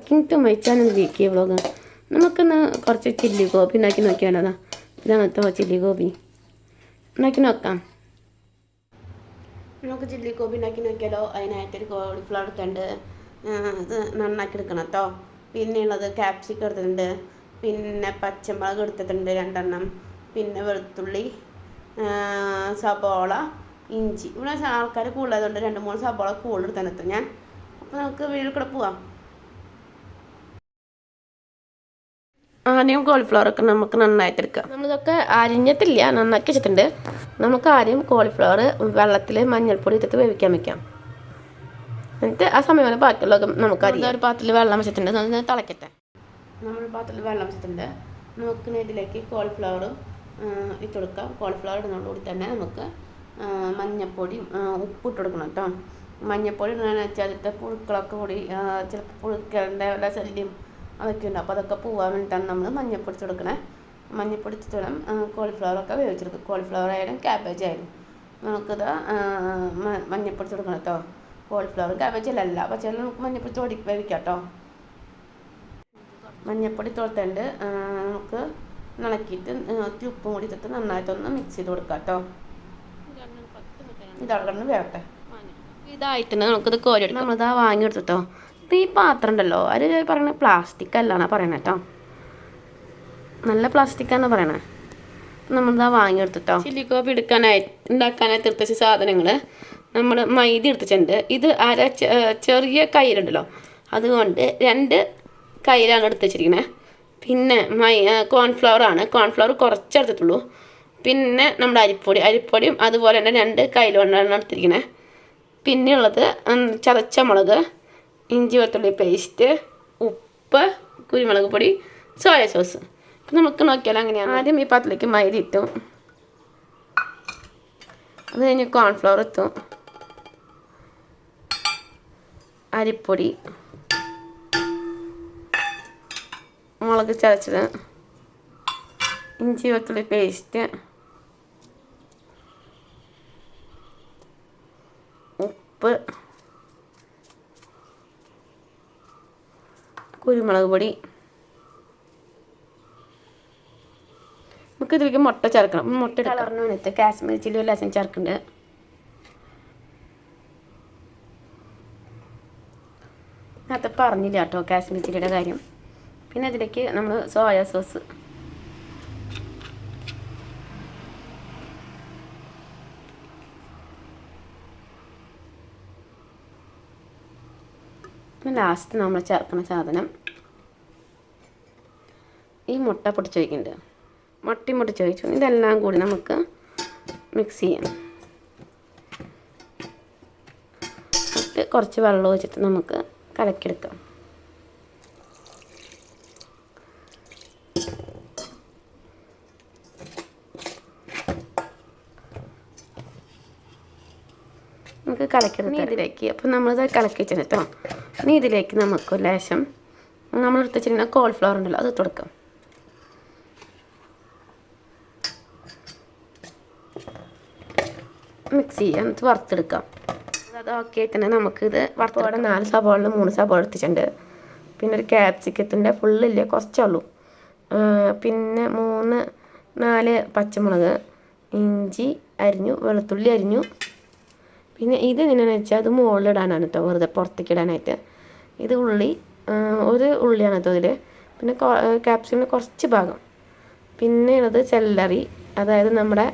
Welcome to my channel വീക്കി vlog നമുക്കിന്ന് കുറച്ച് ചില്ലി ഗോപി ഉണ്ടാക്കി നോക്കിയാലോ അതാ. ഇതങ്ങനത്തെ ചില്ലി ഗോപി ഉണ്ടാക്കി നോക്കാം. നമുക്ക് ചില്ലി ഗോപി ഉണ്ടാക്കി നോക്കിയാലോ. അതിനായിട്ടൊരു കോളിഫ്ലവർ എടുത്തുണ്ട് ഇത് നന്നാക്കി എടുക്കണം കേട്ടോ പിന്നെയുള്ളത് ക്യാപ്സിക്കം എടുത്തിട്ടുണ്ട്. പിന്നെ പച്ചമുളക് എടുത്തിട്ടുണ്ട് രണ്ടെണ്ണം. പിന്നെ വെളുത്തുള്ളി സബോള ഇഞ്ചി. ഇവിടെ ആൾക്കാർ കൂടുതലായതുകൊണ്ട് രണ്ട് മൂന്ന് സബോള കൂടുതൽ എടുത്തെടുത്തു ഞാൻ. അപ്പോൾ നമുക്ക് വീട്ടിൽ കൂടെ പോവാം. ആദ്യം കോളിഫ്ലവർ ഒക്കെ നമുക്ക് നന്നായിട്ട് എടുക്കാം. നമ്മളിതൊക്കെ അരിഞ്ഞിട്ടില്ല നന്നാക്കി വെച്ചിട്ടുണ്ട്. നമുക്ക് ആദ്യം കോളിഫ്ലവർ വെള്ളത്തിൽ മഞ്ഞൾപ്പൊടി ഇട്ടിട്ട് വേവിക്കാൻ വെക്കാം. എന്നിട്ട് ആ സമയം വരെ നമുക്ക് അറിയാം ഒരു പാത്രത്തിൽ വെള്ളം വെച്ചിട്ടുണ്ട്. നമ്മൾ തിളക്കട്ടെ. നമ്മൾ പാത്രത്തിൽ വെള്ളം വെച്ചിട്ടുണ്ട്. നമുക്ക് ഇതിലേക്ക് കോളിഫ്ലവറും ഇട്ട് കൊടുക്കാം. കോളിഫ്ലവർ ഇടുന്നതോടുകൂടി തന്നെ നമുക്ക് മഞ്ഞപ്പൊടിയും ഉപ്പ് ഇട്ട് കൊടുക്കണം കേട്ടോ. മഞ്ഞപ്പൊടി ഇടുന്നതെന്ന് വെച്ചാൽ അതിലത്തെ പുഴുക്കളൊക്കെ കൂടി ചിലപ്പോൾ പുഴുക്കളുടെ വല്ല ശല്യം അതൊക്കെ ഉണ്ട് അപ്പോൾ അതൊക്കെ പോകാൻ വേണ്ടിയിട്ടാണ് നമ്മൾ മഞ്ഞപ്പൊടി ഇട്ട് കൊടുക്കണേ. ഇട്ടിട്ട് വേണം കോളിഫ്ലവറൊക്കെ വേവിച്ചെടുക്കും കോളിഫ്ലവർ ആയാലും ക്യാബേജ് ആയാലും. നമുക്കിത് മഞ്ഞപ്പൊടിച്ച് കൊടുക്കണം കേട്ടോ. കോളിഫ്ലവർ ക്യാബേജ് അല്ല പക്ഷേ നമുക്ക് മഞ്ഞപ്പൊടിച്ച് ഓടി വേവിക്കാം കേട്ടോ മഞ്ഞപ്പൊടി തോർത്തേണ്ട്. നമുക്ക് ഇളക്കിയിട്ട് ഇത്തിരി ഉപ്പും കൂടി ഇട്ടിട്ട് നന്നായിട്ടൊന്ന് മിക്സ് ചെയ്ത് കൊടുക്കാം കേട്ടോ. ഇതളകണ്ണ് വേവട്ടെ. ഇതായിട്ടുണ്ട് നമുക്കിത് കോരി എടുക്കാം. നമ്മളിതാ വാങ്ങി എടുത്തിട്ടോ ഇത് ഈ പാത്രം ഉണ്ടല്ലോ അത് പറയണത് പ്ലാസ്റ്റിക് അല്ലാണ് പറയണേ കേട്ടോ നല്ല പ്ലാസ്റ്റിക്കാണ് പറയണേ. നമ്മളിതാ വാങ്ങി എടുത്തിട്ടോ ചില്ലി കോപ്പി എടുക്കാനായി ഉണ്ടാക്കാനായി തീർത്ത സാധനങ്ങൾ നമ്മൾ മൈദ എടുത്തിട്ടുണ്ട്. ഇത് അര ചെറിയ കയ്യിലുണ്ടല്ലോ. അതുകൊണ്ട് രണ്ട് കയ്യിലാണ് എടുത്ത് വെച്ചിരിക്കുന്നത് പിന്നെ മൈ കോൺഫ്ലവർ ആണ്. കോൺഫ്ലവർ കുറച്ചെടുത്തിട്ടുള്ളൂ പിന്നെ നമ്മുടെ അരിപ്പൊടി. അരിപ്പൊടിയും അതുപോലെ തന്നെ രണ്ട് കയ്യിലുകൊണ്ടാണ് എടുത്തിരിക്കുന്നത് പിന്നെയുള്ളത് ചതച്ച മുളക്. ഇഞ്ചി വെളുത്തുള്ളി പേസ്റ്റ് ഉപ്പ് കുരുമുളക് പൊടി സോയ സോസ് അപ്പം നമുക്ക് നോക്കിയാൽ അങ്ങനെയാണ്. ആദ്യം ഈ പാത്രത്തിലേക്ക് മൈദ ഇട്ടു. അത് കഴിഞ്ഞ് കോൺഫ്ലവർ ഇട്ടു. അരിപ്പൊടി. മുളക് ചതച്ചത്. ഇഞ്ചി വെളുത്തുള്ളി പേസ്റ്റ് ഉപ്പ് കുരുമുളക് പൊടി. നമുക്ക് ഇതിലേക്ക് മുട്ട ചേർക്കണം. മുട്ട കളറിന് വേണ്ടിയിട്ട് കാശ്മീർ ചില്ലി ലസൻ ലസം ചേർക്കുന്നുണ്ട്. അത് പറഞ്ഞില്ല കേട്ടോ കാശ്മീർ ചില്ലിയുടെ കാര്യം. പിന്നെ അതിലേക്ക് നമ്മൾ സോയാ സോസ്. പിന്നെ ലാസ്റ്റ് നമ്മൾ ചേർക്കുന്ന സാധനം ഈ മുട്ട പൊട്ടിച്ച് വയ്ക്കുന്നുണ്ട് മട്ടി മുട്ടിച്ച് വയ്ച്ചു ഇതെല്ലാം കൂടി നമുക്ക് മിക്സ് ചെയ്യാം. എന്നിട്ട് കുറച്ച് വെള്ളം ഒഴിച്ചിട്ട് നമുക്ക് കലക്കിയെടുക്കാം. നമുക്ക് കലക്കിയെടുത്ത് ഇതിലേക്ക് അപ്പം നമ്മളിത് കലക്കി വെച്ചിട്ടോ ഇനി ഇതിലേക്ക് നമുക്ക് ലേശം നമ്മൾ എടുത്ത് വെച്ചിരിക്കുന്ന കോളിഫ്ലവർ ഉണ്ടല്ലോ അത് തുടക്കം മിക്സ് ചെയ്യാം എന്നിട്ട് വറുത്തെടുക്കാം. അത് ഓക്കെ തന്നെ. നമുക്കിത് വറുത്തോടെ നാല് സവാളിൽ മൂന്ന് സവാള എടുത്തിട്ടുണ്ട്. പിന്നെ ഒരു ക്യാപ്സിക്കത്തിന്റെ ഫുള്ളില്ലേ കുറച്ചേ ഉള്ളൂ. പിന്നെ മൂന്ന് നാല് പച്ചമുളക് ഇഞ്ചി അരിഞ്ഞു വെളുത്തുള്ളി അരിഞ്ഞു. പിന്നെ ഇത് എങ്ങനെയാണെന്ന് വെച്ചാൽ അത് മുകളിലിടാനാണ് കേട്ടോ വെറുതെ പുറത്തേക്ക് ഇടാനായിട്ട്. ഇത് ഉള്ളി ഒരു ഉള്ളിയാണ് കേട്ടോ ഇതിൽ പിന്നെ ക്യാപ്സിക്കിന്റെ കുറച്ച് ഭാഗം. പിന്നെ ഉള്ളത് ചെല്ലറി അതായത് നമ്മുടെ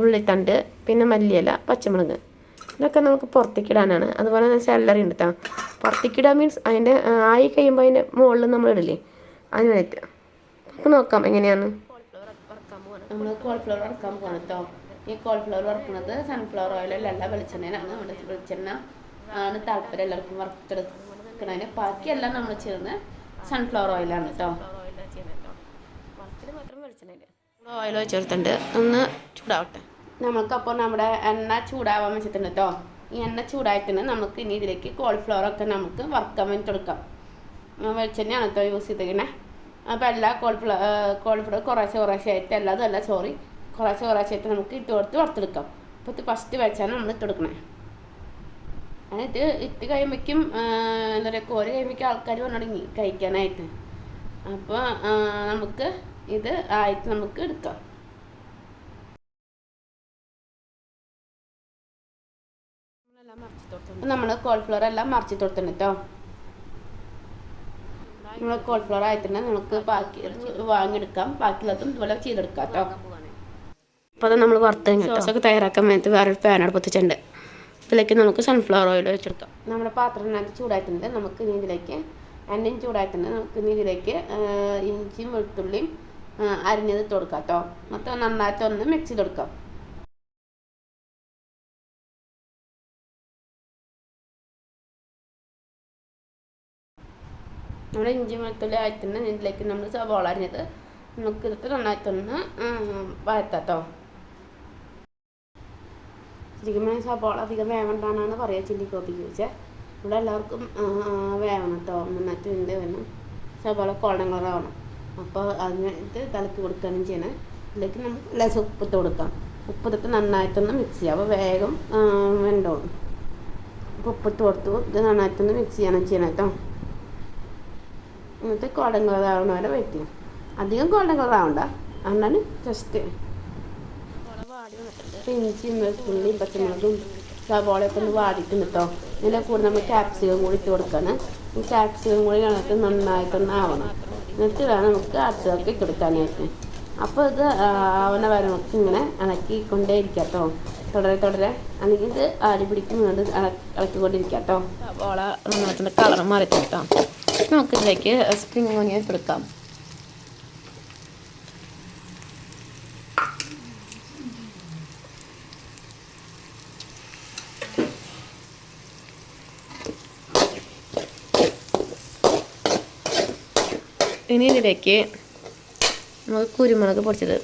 ഉള്ളിത്തണ്ട് പിന്നെ മല്ലിയില പച്ചമുളക്. ഇതൊക്കെ നമുക്ക് പുറത്തേക്ക് ഇടാനാണ് അതുപോലെ തന്നെ സെല്ലറി ഉണ്ട് കേട്ടോ പുറത്തേക്ക് ഇടാൻ മീൻസ് അതിന്റെ ആയി കഴിയുമ്പോൾ അതിന്റെ മുകളിൽ നമ്മൾ ഇടില്ലേ? അതിന് വേണ്ടിയിട്ട് നമുക്ക് നോക്കാം എങ്ങനെയാണ്. നമ്മൾ കോൾഫ്ലവർ വറക്കാൻ പോകണം കേട്ടോ ഈ കോൾഫ്ലവർ വറക്കുന്നത് സൺഫ്ലവർ ഓയിലല്ല വെളിച്ചെണ്ണയിലാണ്. നമ്മുടെ വെളിച്ചെണ്ണ ആണ് താല്പര്യം. എല്ലാവർക്കും വറുത്തെടുക്കണതിന് ബാക്കിയെല്ലാം നമ്മൾ ചെയ്യുന്നത് സൺഫ്ലവർ ഓയിലാണ് കേട്ടോ ഓയിൽ വെച്ചെടുത്തിട്ടുണ്ട് ഒന്ന് ചൂടാവട്ടെ. നമുക്കപ്പോൾ നമ്മുടെ എണ്ണ ചൂടാവാൻ വെച്ചിട്ടുണ്ട് കേട്ടോ ഈ എണ്ണ ചൂടായിട്ടുണ്ട്. നമുക്ക് ഇനി ഇതിലേക്ക് കോളിഫ്ലവർ ഒക്കെ നമുക്ക് വറുക്കാൻ വേണ്ടി എടുക്കാം വെളിച്ചെണ്ണയാണ് കേട്ടോ യൂസ് ചെയ്തിരിക്കണേ. അപ്പോൾ എല്ലാ കോളിഫ്ലവർ കോളിഫ്ലവർ കുറേശ്ശെ കുറേശ്ശെ ആയിട്ട് എല്ലാതും അല്ല സോറി കുറേശ്ശെ കുറേശ്ശെ ആയിട്ട് നമുക്ക് ഇട്ട് കൊടുത്ത് വറുത്തെടുക്കാം. അപ്പോൾ ഫസ്റ്റ് വെച്ചാണ് നമ്മൾ ഇട്ട് കൊടുക്കണേ. അങ്ങനെ ഇത് ഇട്ട് കഴിയുമ്പോഴേക്കും എന്താ പറയുക കോരി കഴിയുമ്പോഴേക്കും ആൾക്കാർ വന്നു തുടങ്ങി കഴിക്കാനായിട്ട് അപ്പോൾ നമുക്ക് ഇത് ആയിട്ട് നമുക്ക് എടുക്കാം. നമ്മൾ കോൾഫ്ലവർ എല്ലാം മറിച്ച് തൊടുത്തുണ്ട് കേട്ടോ നമ്മൾ കോൾഫ്ലവർ ആയിട്ടുണ്ട് നമുക്ക് ബാക്കി വാങ്ങിയെടുക്കാം. ബാക്കിയുള്ളതും ഇതുപോലെ ചെയ്തെടുക്കാം കേട്ടോ അപ്പോൾ അത് നമ്മൾ വറുത്ത് കഴിഞ്ഞിട്ട് ഒക്കെ തയ്യാറാക്കാൻ വേണ്ടി വേറൊരു പാൻ അടുപ്പത്തിട്ടുണ്ട് ഇതിലേക്ക് നമുക്ക് സൺഫ്ലവർ ഓയിൽ വെച്ചെടുക്കാം. നമ്മുടെ പാത്രത്തിനകത്ത് ചൂടായിട്ടുണ്ട്. നമുക്ക് ഇനി ഇതിലേക്ക് എണ്ണയും ചൂടായിട്ടുണ്ട്. നമുക്ക് ഇനി ഇതിലേക്ക് ഇഞ്ചിയും വെളുത്തുള്ളിയും അരിഞ്ഞത് കൊടുക്കാം കേട്ടോ. മൊത്തം നന്നായിട്ട് ഒന്ന് മിക്സ് ചെയ്ത് കൊടുക്കാം. നമ്മൾ ഇഞ്ചി വെളുത്തുള്ളി ആയിട്ടുണ്ട്. ഇതിലേക്ക് നമ്മൾ സവോള അരിഞ്ഞത്. നമുക്ക് ഇതിട്ട് നന്നായിട്ടൊന്ന് വഴത്താട്ടോ ശരിക്കും സവാള അധികം വേവണ്ടാന്നാണ് പറയുക ചില്ലി കോപ്പിക്ക് വെച്ചാൽ ഇവിടെ എല്ലാവർക്കും വേവണം കേട്ടോ നന്നായിട്ട് ഉണ്ട് വേണം? സവാള കോളം കളറാവണം അപ്പോൾ അതിനകത്ത് ഇത് തിളക്കി കൊടുക്കുകയാണ് ചെയ്യണേ. ഇതിലേക്ക് നമുക്ക് ലെസ് ഉപ്പിട്ട് കൊടുക്കാം. ഉപ്പിട്ട് നന്നായിട്ടൊന്ന് മിക്സ് ചെയ്യാം. അപ്പോൾ വേഗം വെന്തോളും അപ്പോൾ ഉപ്പിട്ട് കൊടുത്തു. ഇത് നന്നായിട്ടൊന്ന് മിക്സ് ചെയ്യണം ചെയ്യണം കേട്ടോ എന്നിട്ട് കോളം കളർ ആവണ വരെ വെയിറ്റ് ചെയ്യും. അധികം കോളം കളർ ആവണ്ട. എന്നാണ് ജസ്റ്റ് ഇഞ്ചിയും വെളുത്തുള്ളിയും പച്ചമുളകും സവാളയൊക്കെ ഒന്ന് വാടിക്കുന്നു കേട്ടോ ഇതിന്റെ കൂടെ നമ്മൾ ക്യാപ്സിക്കം കൂടി ഇട്ട് കൊടുക്കണം. ഈ ക്യാപ്സിക്കം കൂടി കണക്ക് നന്നായിട്ടൊന്ന് ആവണം. എന്നിട്ട് വേണം നമുക്ക് അടുത്തതൊക്കെ ഇട്ട് കൊടുക്കാനായിട്ട്. അപ്പോൾ ഇത് ആവണ വരെ നമുക്ക് ഇങ്ങനെ ഇളക്കിക്കൊണ്ടേ ഇരിക്കാം കേട്ടോ തുടരെ തുടരെ. അല്ലെങ്കിൽ ഇത് ആടി പിടിക്കുന്നുണ്ട് ഇളക്കിക്കൊണ്ടിരിക്കാം കേട്ടോ സവാള നന്നായിട്ടുണ്ട് കളർ മാറിയിട്ട് കേട്ടോ നമുക്കിതിലേക്ക് സ്പ്രിംഗ് ഓണിയൻ കൊടുക്കാം. ഇനി ഇതിലേക്ക് നമുക്ക് കുരുമുളക് പൊടിച്ചത്.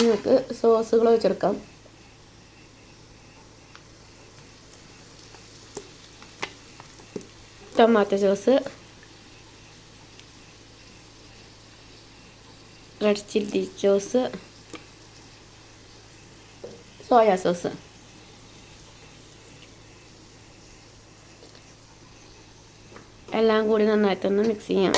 നമുക്ക് സോസുകൾ വെച്ചെടുക്കാം. Tomato sauce red chilli sauce soya sauce എല്ലാം കൂടി നന്നായിട്ടൊന്ന് മിക്സ് ചെയ്യാം.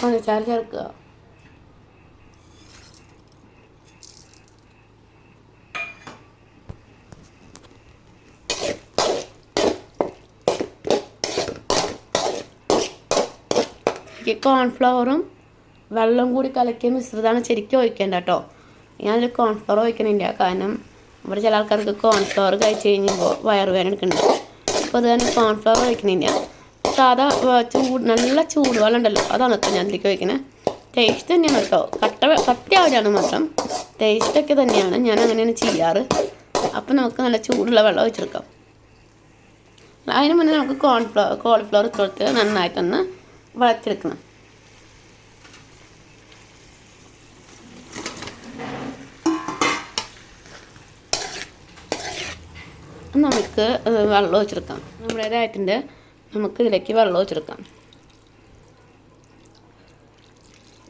പഞ്ചസാര ചേർക്കുക. കോൺഫ്ലവറും വെള്ളം കൂടി കലക്കിയ മിശ്രിതമാണ് ശരിക്കും ഒഴിക്കേണ്ട കേട്ടോ. ഞാനൊരു കോൺഫ്ലവർ ഒഴിക്കണില്ല. കാരണം ഇവിടെ ചില ആൾക്കാർക്ക് കോൺഫ്ലവർ കഴിച്ച് കഴിഞ്ഞപ്പോൾ വയറുവേദന എടുക്കുന്നുണ്ട്. അപ്പോൾ അത് തന്നെ കോൺഫ്ലവർ ഒഴിക്കണില്ല. സാധാ ചൂട് നല്ല ചൂടുവെള്ളം ഉണ്ടല്ലോ. അതാണ് ഇപ്പോൾ ഞാൻ അതിലേക്ക് ഒഴിക്കണേ. ടേസ്റ്റ് തന്നെയാണ് കേട്ടോ. കട്ട കട്ടിയാവില്ലാണ് മാത്രം. ടേസ്റ്റൊക്കെ തന്നെയാണ്. ഞാൻ അങ്ങനെയാണ് ചെയ്യാറ്. അപ്പം നമുക്ക് നല്ല ചൂടുള്ള വെള്ളം ഒഴിച്ചെടുക്കാം. അതിന് മുന്നേ നമുക്ക് കോൺഫ്ലവർ കോളിഫ്ലവർ കൊടുത്ത് നന്നായിട്ടൊന്ന് വളച്ചെടുക്കണം നമുക്ക് വെള്ളം ഒഴിച്ചെടുക്കാം. നമ്മുടെ ഇതായിട്ടുണ്ട് നമുക്ക് ഇതിലേക്ക് വെള്ളം ഒഴിച്ചെടുക്കാം.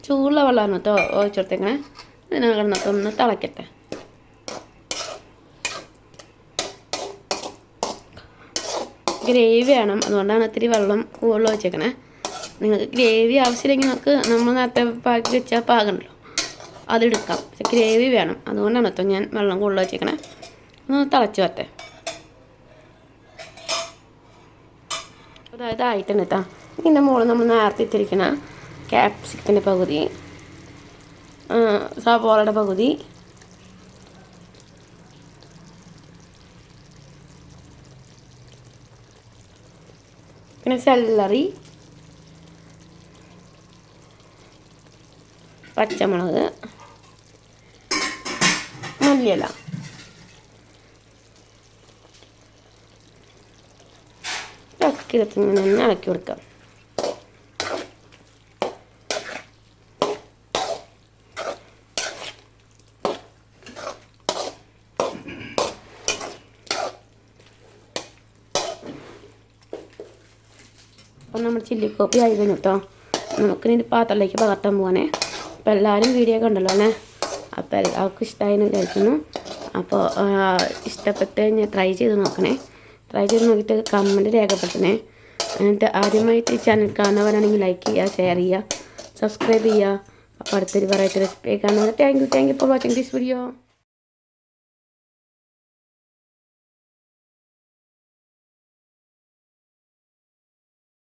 ചൂടുള്ള വെള്ളമാണ് കേട്ടോ ഒഴിച്ചെടുത്തേക്കണേ. ഇതിനകത്ത് ഒന്ന് തിളക്കട്ടെ. ഗ്രേവി വേണം. അതുകൊണ്ടാണ് ഇത്തിരി വെള്ളം കൂടുതൽ ഒഴിച്ചേക്കണേ. നിങ്ങൾക്ക് ഗ്രേവി ആവശ്യമില്ലെങ്കിൽ നമുക്ക് നമ്മൾ നേരത്തെ പാക്കി വെച്ചാൽ പാകണ്ടല്ലോ അതെടുക്കാം. പക്ഷെ ഗ്രേവി വേണം. അതുകൊണ്ടാണ് കേട്ടോ ഞാൻ വെള്ളം കൂടുതൽ വെച്ചേക്കണേ ഒന്ന് തിളച്ച് വരട്ടെ. അതായത് ആയിട്ടുണ്ട് കേട്ടോ. ഇതിന്റെ മുകളിൽ നമ്മൾ നേരത്തെ ഇട്ടിരിക്കുന്ന ക്യാപ്സിക്കന്റെ പകുതി സവോളയുടെ പകുതി പിന്നെ സെല്ലറി പച്ചമുളക് മല്ലിയില. ഇളക്കി ഇങ്ങനെ ഇളക്കി കൊടുക്കാം. അപ്പം നമ്മൾ ചില്ലിക്കോപ്പി ആയി കഴിഞ്ഞു കേട്ടോ നമുക്കിനി പാത്രത്തിലേക്ക് പകർത്താൻ പോകാനേ അപ്പോൾ എല്ലാവരും വീഡിയോ കണ്ടല്ലോ അല്ലേ? അപ്പോൾ എല്ലാവർക്കും ഇഷ്ടമായെന്ന് വിചാരിക്കുന്നു. അപ്പോൾ ഇഷ്ടപ്പെട്ട് കഴിഞ്ഞാൽ ട്രൈ ചെയ്ത് നോക്കണേ. ട്രൈ ചെയ്ത് നോക്കിയിട്ട് കമന്റ് രേഖപ്പെടുത്തണേ. എന്നിട്ട് ആദ്യമായിട്ട് ചാനൽ കാണുന്നവരാണെങ്കിൽ ലൈക്ക് ചെയ്യുക ഷെയർ ചെയ്യുക സബ്സ്ക്രൈബ് ചെയ്യുക. അപ്പോൾ അടുത്തൊരു വെറൈറ്റി റെസിപ്പി കാണുന്നത് thank you thank you for watching this video